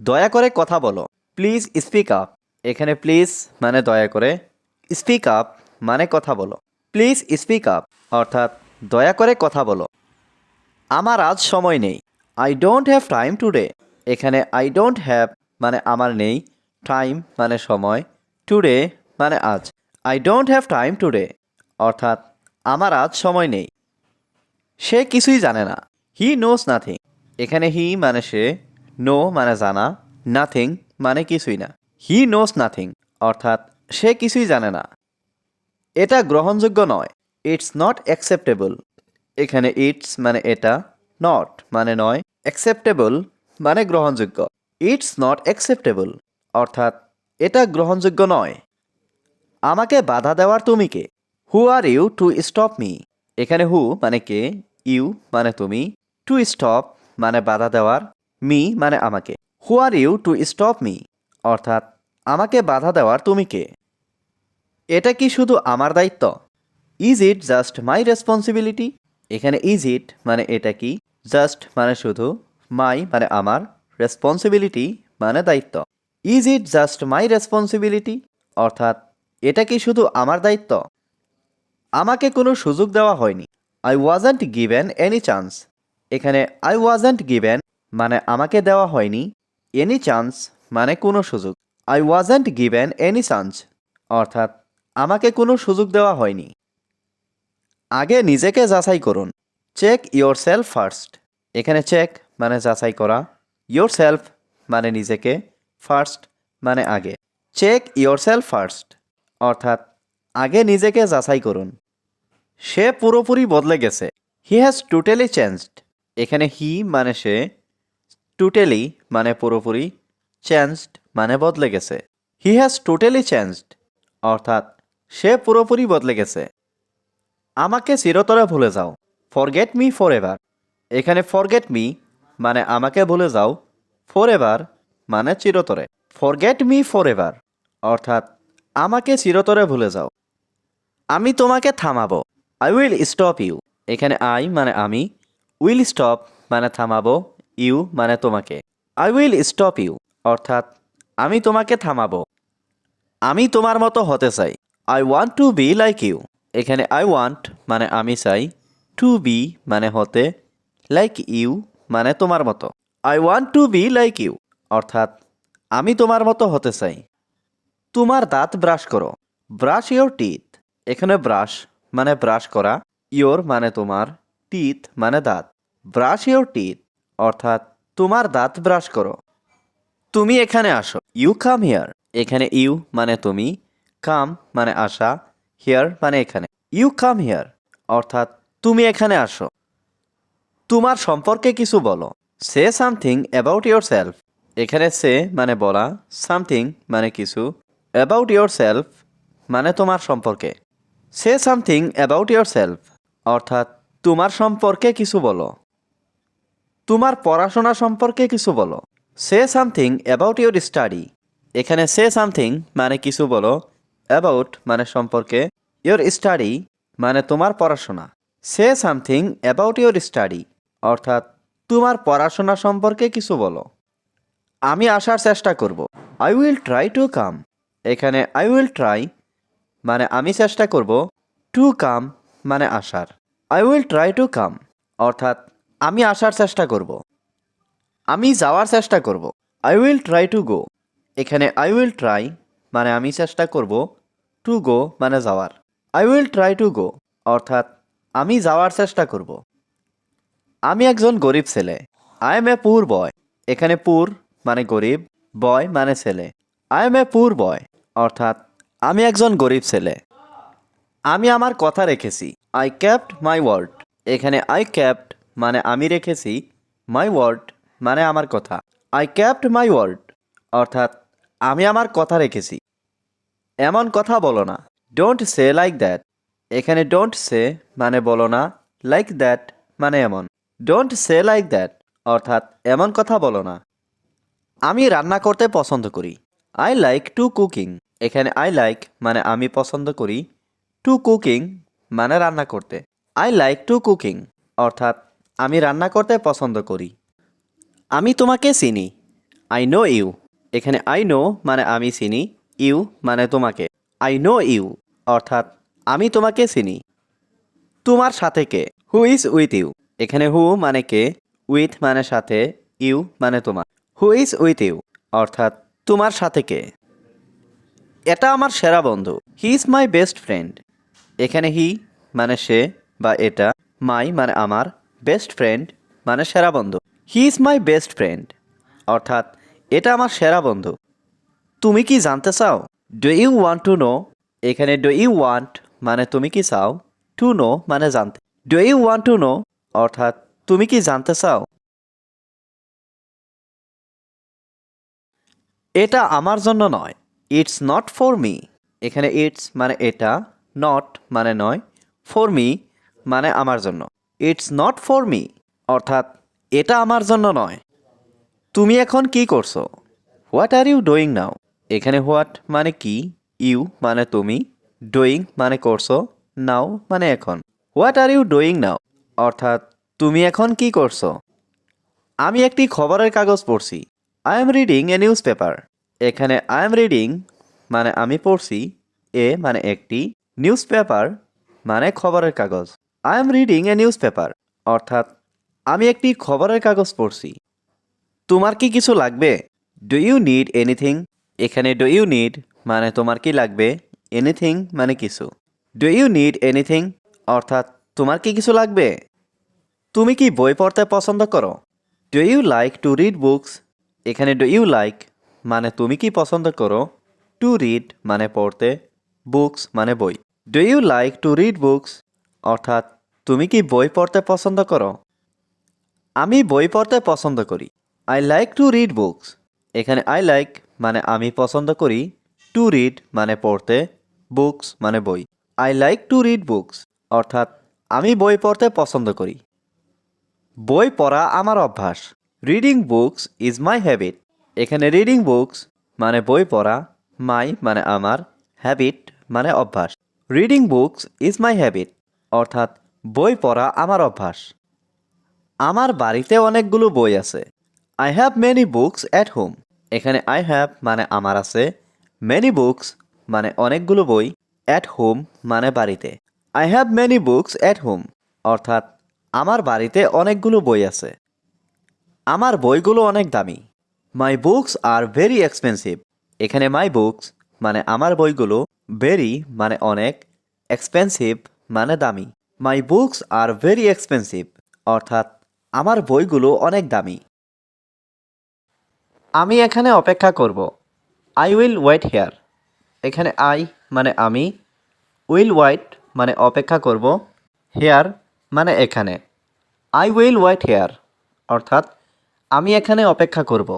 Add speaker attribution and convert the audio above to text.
Speaker 1: দয়া করে কথা বলো। প্লিজ স্পিক আপ এখানে প্লিজ মানে দয়া করে। স্পিক আপ মানে কথা বলো। প্লিজ স্পিক আপ অর্থাৎ দয়া করে কথা বলো। আমার আজ সময় নেই। I don't have time today এখানে আই ডোন্ট হ্যাভ মানে আমার নেই। টাইম মানে সময়। টুডে মানে আজ। I don't have time today অর্থাৎ আমার আজ সময় নেই। সে কিছুই জানে না। হি নোস নাথিং এখানে হি মানে সে। নো মানে জানা নাথিং মানে কিছুই না। হি নোস নাথিং অর্থাৎ সে কিছুই জানে না। এটা গ্রহণযোগ্য নয়। ইটস নট অ্যাকসেপ্টেবল এখানে ইটস মানে এটা নট মানে নয়। অ্যাকসেপ্টেবল মানে গ্রহণযোগ্য। ইটস নট অ্যাকসেপ্টেবল অর্থাৎ এটা গ্রহণযোগ্য নয়। আমাকে বাধা দেওয়ার তুমি কে? Who are you to stop me এখানে হু মানে কে? ইউ মানে তুমি। টু স্টপ মানে বাধা দেওয়ার। মি মানে আমাকে। Who are you to stop me অর্থাৎ, আমাকে বাধা দেওয়ার তুমি কে? এটা কি শুধু আমার দায়িত্ব? Is it just my responsibility এখানে ইজ ইট মানে এটা কি? জাস্ট মানে শুধু মাই মানে আমার। রেসপন্সিবিলিটি মানে দায়িত্ব। Is it just my responsibility অর্থাৎ, এটা কি শুধু আমার দায়িত্ব? আমাকে কোনো সুযোগ দেওয়া হয়নি। I wasn't given any chance এখানে আই ওয়াজেন্ট গিভেন মানে আমাকে দেওয়া হয়নি এনি চান্স মানে কোনো সুযোগ। I wasn't given any chance অর্থাৎ আমাকে কোনো সুযোগ দেওয়া হয়নি। আগে নিজেকে যাচাই করুন। চেক ইয়োর সেলফ ফার্স্ট এখানে চেক মানে যাচাই করা। ইয়োর সেলফ মানে নিজেকে। ফার্স্ট মানে আগে। চেক ইয়োর সেলফ ফার্স্ট অর্থাৎ আগে নিজেকে যাচাই করুন। সে পুরোপুরি বদলে গেছে। হি হ্যাজ টোটালি চেঞ্জড এখানে হি মানে সে। টোটালি মানে পুরোপুরি চেঞ্জড মানে বদলে গেছে। হি হ্যাজ টোটালি চেঞ্জড অর্থাৎ সে পুরোপুরি বদলে গেছে। আমাকে চিরতরে ভুলে যাও ফরগেট মি ফর এভার এখানে ফরগেট মি মানে আমাকে ভুলে যাও ফর এভার মানে চিরতরে। ফরগেট মি ফর এভার অর্থাৎ আমাকে চিরতরে ভুলে যাও। আমি তোমাকে থামাবো আই উইল স্টপ ইউ এখানে আই মানে আমি উইল স্টপ মানে থামাবো ইউ মানে তোমাকে। আই উইল স্টপ ইউ অর্থাৎ আমি তোমাকে থামাবো। আমি তোমার মতো হতে চাই। I want to be like you এখানে আই ওয়ান্ট মানে আমি চাই। টু বি মানে হতে লাইক ইউ মানে তোমার মতো। I want to be like you অর্থাৎ আমি তোমার মতো হতে চাই। তোমার দাঁত ব্রাশ করো। ব্রাশ ইয়োর টিথ এখানে ব্রাশ মানে ব্রাশ করা। ইয়োর মানে তোমার টিথ মানে দাঁত। ব্রাশ ইয়োর টিথ অর্থাৎ তোমার দাঁত ব্রাশ করো। তুমি এখানে আসো। ইউ কাম হিয়ার এখানে ইউ মানে তুমি কাম মানে আসা হিয়ার মানে এখানে। ইউ কাম হিয়ার অর্থাৎ তুমি এখানে আসো। তোমার সম্পর্কে কিছু বলো। Say something about yourself এখানে সে মানে বলা সামথিং মানে কিছু অ্যাবাউট ইয়োর সেলফ মানে তোমার সম্পর্কে। Say something about yourself অর্থাৎ তোমার সম্পর্কে কিছু বলো। তোমার পড়াশোনা সম্পর্কে কিছু বলো। Say something about your study এখানে সে সামথিং মানে কিছু বলো। অ্যাবাউট মানে সম্পর্কে। ইয়োর স্টাডি মানে তোমার পড়াশোনা। Say something about your study অর্থাৎ, তোমার পড়াশোনা সম্পর্কে কিছু বলো। আমি আসার চেষ্টা করব। I will try to come এখানে আই উইল ট্রাই মানে আমি চেষ্টা করব। টু কাম মানে আসার। I will try to come অর্থাৎ আমি আসার চেষ্টা করব। আমি যাওয়ার চেষ্টা করব। I will try to go এখানে আই উইল ট্রাই মানে আমি চেষ্টা করব টু গো মানে যাওয়ার। I will try to go অর্থাৎ আমি যাওয়ার চেষ্টা করব। আমি একজন গরিব ছেলে। আই এম এ পুর বয় এখানে পুর মানে গরিব বয় মানে ছেলে। আই এম এ পুর বয় অর্থাৎ আমি একজন গরিব ছেলে। আমি আমার কথা রেখেছি। আই ক্যাপ্ট মাই ওয়ার্ড এখানে আই ক্যাপ্ট মানে আমি রেখেছি মাই ওয়ার্ড মানে আমার কথা। আই ক্যাপ্ট মাই ওয়ার্ড অর্থাৎ আমি আমার কথা রেখেছি। এমন কথা বলো না। ডোন্ট সে লাইক দ্যাট এখানে ডোন্ট সে মানে বলো না লাইক দ্যাট মানে এমন। ডোন্ট সে লাইক দ্যাট অর্থাৎ এমন কথা বলো না। আমি রান্না করতে পছন্দ করি। আই লাইক টু কুকিং এখানে আই লাইক মানে আমি পছন্দ করি। টু কুকিং মানে রান্না করতে। আই লাইক টু কুকিং অর্থাৎ আমি রান্না করতে পছন্দ করি। আমি তোমাকে চিনি। আই নো ইউ এখানে আই নো মানে আমি চিনি ইউ মানে তোমাকে। আই নো ইউ অর্থাৎ আমি তোমাকে চিনি। তোমার সাথে কে? হু ইজ উইথ ইউ এখানে হু মানে কে? উইথ মানে সাথে ইউ মানে তোমার। হু ইজ উইথ ইউ অর্থাৎ তোমার সাথে কে? এটা আমার সেরা বন্ধু। He is my best friend এখানে হি মানে সে বা এটা মাই মানে আমার। বেস্ট ফ্রেন্ড মানে সেরা বন্ধু। He is my best friend অর্থাৎ, এটা আমার সেরা বন্ধু। তুমি কি জানতে চাও? Do you want to know এখানে ডু ইউ ওয়ান্ট মানে তুমি কি চাও? টু নো মানে জানতে। Do you want to know অর্থাৎ, তুমি কি জানতে চাও? এটা আমার জন্য নয়। ইটস নট ফর মি এখানে ইটস মানে এটা নট মানে নয়। ফর মি মানে আমার জন্য। It's not for me. অর্থাৎ, এটা আমার জন্য নয়। তুমি এখন কি করছ? What are you doing now? এখানে হোয়াট মানে কি? ইউ মানে তুমি? ডুইং মানে করছ? নাও মানে এখন। What are you doing now? অর্থাৎ, তুমি এখন কি করছ? আমি একটি খবরের কাগজ পড়ছি। I am reading a newspaper এখানে আই এম রিডিং মানে আমি পড়ছি। এ মানে একটি নিউজ পেপার মানে খবরের কাগজ। I am reading a newspaper অর্থাৎ, আমি একটি খবরের কাগজ পড়ছি। তোমার কি কিছু লাগবে? ডু ইউ নিড এনিথিং এখানে ডু ইউ নিড মানে তোমার কি লাগবে? এনিথিং মানে কিছু। ডু ইউ নিড এনিথিং অর্থাৎ, তোমার কি কিছু লাগবে? তুমি কি বই পড়তে পছন্দ করো? Do you like to read books এখানে ডু ইউ লাইক মানে তুমি কি পছন্দ করো? টু রিড মানে পড়তে বুকস মানে বই। Do you like to read books অর্থাৎ তুমি কি বই পড়তে পছন্দ করো? আমি বই পড়তে পছন্দ করি। I like to read books এখানে আই লাইক মানে আমি পছন্দ করি। টু রিড মানে পড়তে বুকস মানে বই। I like to read books অর্থাৎ আমি বই পড়তে পছন্দ করি। বই পড়া আমার অভ্যাস। Reading books is my habit এখানে রিডিং বুকস মানে বই পড়া মাই মানে আমার হ্যাবিট মানে অভ্যাস। Reading books is my habit অর্থাৎ বই পড়া আমার অভ্যাস। আমার বাড়িতে অনেকগুলো বই আছে। I have many books at home এখানে আই হ্যাভ মানে আমার আছে। মেনি বুকস মানে অনেকগুলো বই অ্যাট হোম মানে বাড়িতে। I have many books at home অর্থাৎ আমার বাড়িতে অনেকগুলো বই আছে। আমার বইগুলো অনেক দামি। My books are very expensive এখানে মাই বুকস মানে আমার বইগুলো ভেরি মানে অনেক এক্সপেন্সিভ মানে দামি। My books are very expensive অর্থাৎ আমার বইগুলো অনেক দামি। আমি এখানে অপেক্ষা করব। আই উইল ওয়েট হেয়ার এখানে আই মানে আমি। উইল ওয়াইট মানে অপেক্ষা করব। হেয়ার মানে এখানে। আই উইল ওয়েট হেয়ার অর্থাৎ আমি এখানে অপেক্ষা করব।